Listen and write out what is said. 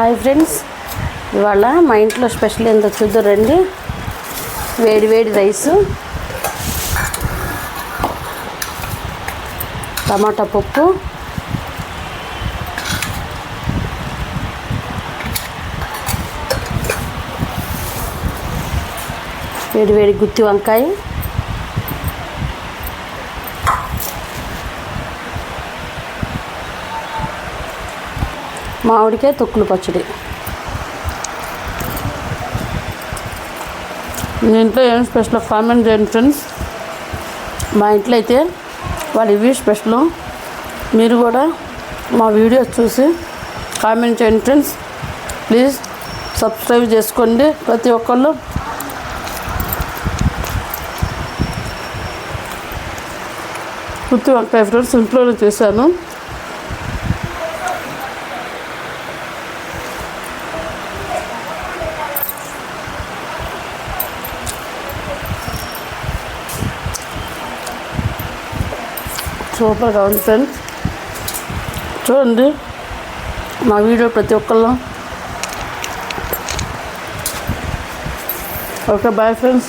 Hi friends. ఇవాళ మా ఇంట్లో స్పెషల్ ఏందో చూద్దాం రండి వేడి వేడి రైసు. టమాటా పప్పు. వేడి వేడి గుత్తి వంకాయ. మామిడికాయ తొక్కులు పచ్చడి. మీ ఇంట్లో ఏం స్పెషల్ కామెంట్ చేయండి ఫ్రెండ్స్ మా ఇంట్లో అయితే వాళ్ళు ఇవి స్పెషల్ మీరు కూడా మా వీడియోస్ చూసి కామెంట్ చేయండి ఫ్రెండ్స్ ప్లీజ్ సబ్స్క్రైబ్ చేసుకోండి ప్రతి ఒక్కళ్ళు. గుత్తి వంకాయ ఫ్రెండ్స్ ఇంట్లోనే చేశాను. సూపర్గా ఉంది ఫ్రెండ్స్ చూడండి మా వీడియో ప్రతి ఒక్కళ్ళు. Okay bye friends.